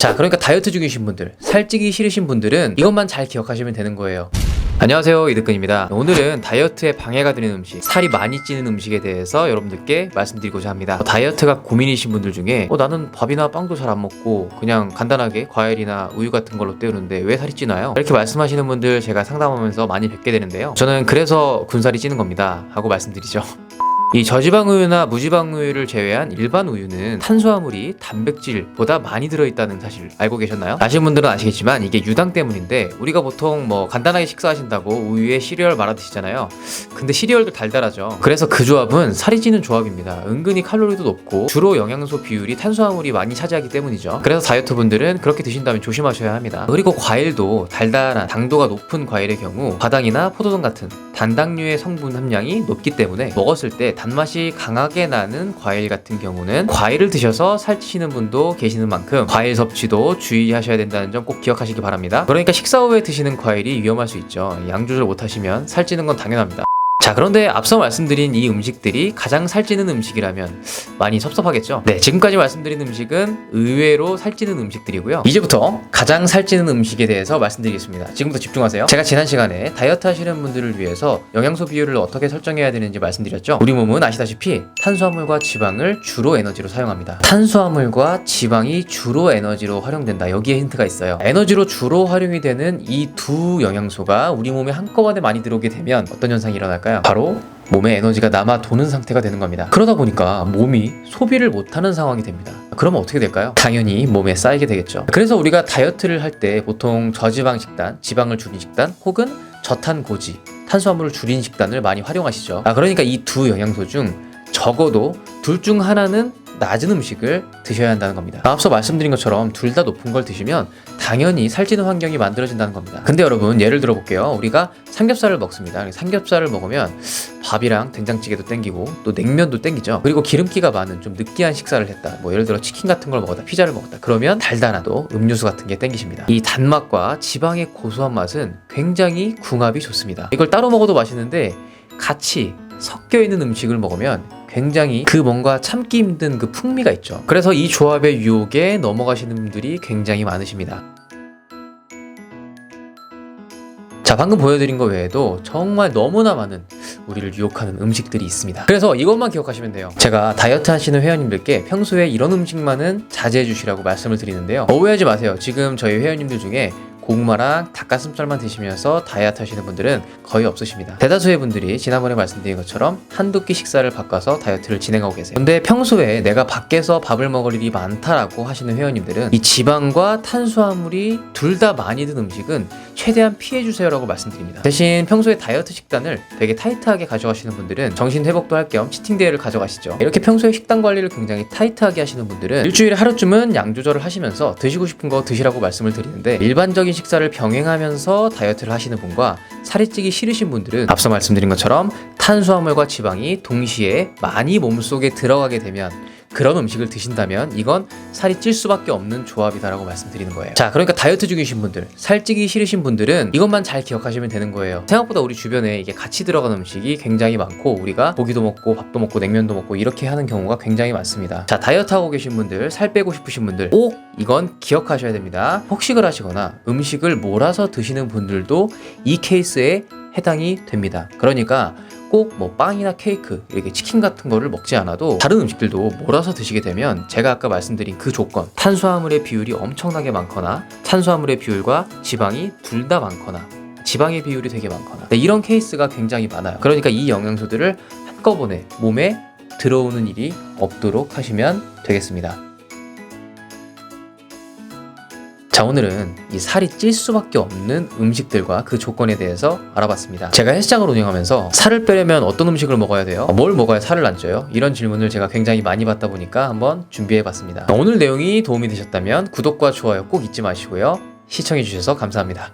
자, 그러니까 다이어트 중이신 분들, 살찌기 싫으신 분들은 이것만 잘 기억하시면 되는 거예요. 안녕하세요 이득근입니다. 오늘은 다이어트에 방해가 되는 음식 살이 많이 찌는 음식에 대해서 여러분들께 말씀드리고자 합니다. 다이어트가 고민이신 분들 중에 어, 나는 밥이나 빵도 잘 안 먹고 그냥 간단하게 과일이나 우유 같은 걸로 때우는데 왜 살이 찌나요? 이렇게 말씀하시는 분들 제가 상담하면서 많이 뵙게 되는데요. 저는 그래서 군살이 찌는 겁니다. 하고 말씀드리죠 이 저지방 우유나 무지방 우유를 제외한 일반 우유는 탄수화물이 단백질보다 많이 들어있다는 사실 알고 계셨나요? 아시는 분들은 아시겠지만 이게 유당 때문인데 우리가 보통 뭐 간단하게 식사하신다고 우유에 시리얼 말아 드시잖아요. 근데 시리얼도 달달하죠. 그래서 그 조합은 살이 찌는 조합입니다. 은근히 칼로리도 높고 주로 영양소 비율이 탄수화물이 많이 차지하기 때문이죠. 그래서 다이어트 분들은 그렇게 드신다면 조심하셔야 합니다. 그리고 과일도 달달한 당도가 높은 과일의 경우 바당이나 포도당 같은 단당류의 성분 함량이 높기 때문에 먹었을 때 단맛이 강하게 나는 과일 같은 경우는 과일을 드셔서 살찌시는 분도 계시는 만큼 과일 섭취도 주의하셔야 된다는 점 꼭 기억하시기 바랍니다. 그러니까 식사 후에 드시는 과일이 위험할 수 있죠. 양 조절 못하시면 살찌는 건 당연합니다. 자 그런데 앞서 말씀드린 이 음식들이 가장 살찌는 음식이라면 많이 섭섭하겠죠? 네 지금까지 말씀드린 음식은 의외로 살찌는 음식들이고요. 이제부터 가장 살찌는 음식에 대해서 말씀드리겠습니다. 지금부터 집중하세요. 제가 지난 시간에 다이어트 하시는 분들을 위해서 영양소 비율을 어떻게 설정해야 되는지 말씀드렸죠? 우리 몸은 아시다시피 탄수화물과 지방을 주로 에너지로 사용합니다. 탄수화물과 지방이 주로 에너지로 활용된다. 여기에 힌트가 있어요. 에너지로 주로 활용이 되는 이 두 영양소가 우리 몸에 한꺼번에 많이 들어오게 되면 어떤 현상이 일어날까요? 바로 몸에 에너지가 남아 도는 상태가 되는 겁니다. 그러다 보니까 몸이 소비를 못하는 상황이 됩니다. 그러면 어떻게 될까요? 당연히 몸에 쌓이게 되겠죠. 그래서 우리가 다이어트를 할 때 보통 저지방 식단, 지방을 줄인 식단, 혹은 저탄 고지, 탄수화물을 줄인 식단을 많이 활용하시죠. 아, 그러니까 이 두 영양소 중 적어도 둘 중 하나는 낮은 음식을 드셔야 한다는 겁니다. 앞서 말씀드린 것처럼 둘 다 높은 걸 드시면 당연히 살찌는 환경이 만들어진다는 겁니다. 근데 여러분 예를 들어 볼게요. 우리가 삼겹살을 먹습니다. 삼겹살을 먹으면 밥이랑 된장찌개도 땡기고 또 냉면도 땡기죠. 그리고 기름기가 많은 좀 느끼한 식사를 했다. 뭐 예를 들어 치킨 같은 걸 먹었다, 피자를 먹었다. 그러면 달달하도 음료수 같은 게 땡기십니다. 이 단맛과 지방의 고소한 맛은 굉장히 궁합이 좋습니다. 이걸 따로 먹어도 맛있는데 같이 섞여 있는 음식을 먹으면 굉장히 그 뭔가 참기 힘든 그 풍미가 있죠. 그래서 이 조합의 유혹에 넘어가시는 분들이 굉장히 많으십니다. 자, 방금 보여드린 것 외에도 정말 너무나 많은 우리를 유혹하는 음식들이 있습니다. 그래서 이것만 기억하시면 돼요. 제가 다이어트 하시는 회원님들께 평소에 이런 음식만은 자제해 주시라고 말씀을 드리는데요. 오해하지 마세요. 지금 저희 회원님들 중에 고구마랑 닭가슴살만 드시면서 다이어트 하시는 분들은 거의 없으십니다. 대다수의 분들이 지난번에 말씀드린 것처럼 한두 끼 식사를 바꿔서 다이어트를 진행하고 계세요. 근데 평소에 내가 밖에서 밥을 먹을 일이 많다라고 하시는 회원님들은 이 지방과 탄수화물이 둘 다 많이 든 음식은 최대한 피해 주세요라고 말씀드립니다. 대신 평소에 다이어트 식단을 되게 타이트하게 가져가시는 분들은 정신 회복도 할 겸 치팅 데이를 가져가시죠. 이렇게 평소에 식단 관리를 굉장히 타이트하게 하시는 분들은 일주일에 하루쯤은 양 조절을 하시면서 드시고 싶은 거 드시라고 말씀을 드리는데 일반적인 식사를 병행하면서 다이어트를 하시는 분과 살이 찌기 싫으신 분들은 앞서 말씀드린 것처럼 탄수화물과 지방이 동시에 많이 몸속에 들어가게 되면 그런 음식을 드신다면 이건 살이 찔 수밖에 없는 조합이다라고 말씀드리는 거예요. 자, 그러니까 다이어트 중이신 분들, 살찌기 싫으신 분들은 이것만 잘 기억하시면 되는 거예요. 생각보다 우리 주변에 이게 같이 들어가는 음식이 굉장히 많고 우리가 고기도 먹고 밥도 먹고 냉면도 먹고 이렇게 하는 경우가 굉장히 많습니다. 자, 다이어트 하고 계신 분들, 살 빼고 싶으신 분들 꼭 이건 기억하셔야 됩니다. 폭식을 하시거나 음식을 몰아서 드시는 분들도 이 케이스에 해당이 됩니다. 그러니까 꼭 뭐 빵이나 케이크 이렇게 치킨 같은 거를 먹지 않아도 다른 음식들도 몰아서 드시게 되면 제가 아까 말씀드린 그 조건 탄수화물의 비율이 엄청나게 많거나 탄수화물의 비율과 지방이 둘 다 많거나 지방의 비율이 되게 많거나. 네, 이런 케이스가 굉장히 많아요. 그러니까 이 영양소들을 한꺼번에 몸에 들어오는 일이 없도록 하시면 되겠습니다 자 오늘은 이 살이 찔 수밖에 없는 음식들과 그 조건에 대해서 알아봤습니다. 제가 헬스장을 운영하면서 살을 빼려면 어떤 음식을 먹어야 돼요? 뭘 먹어야 살을 안 쪄요? 이런 질문을 제가 굉장히 많이 받다 보니까 한번 준비해봤습니다. 오늘 내용이 도움이 되셨다면 구독과 좋아요 꼭 잊지 마시고요. 시청해주셔서 감사합니다.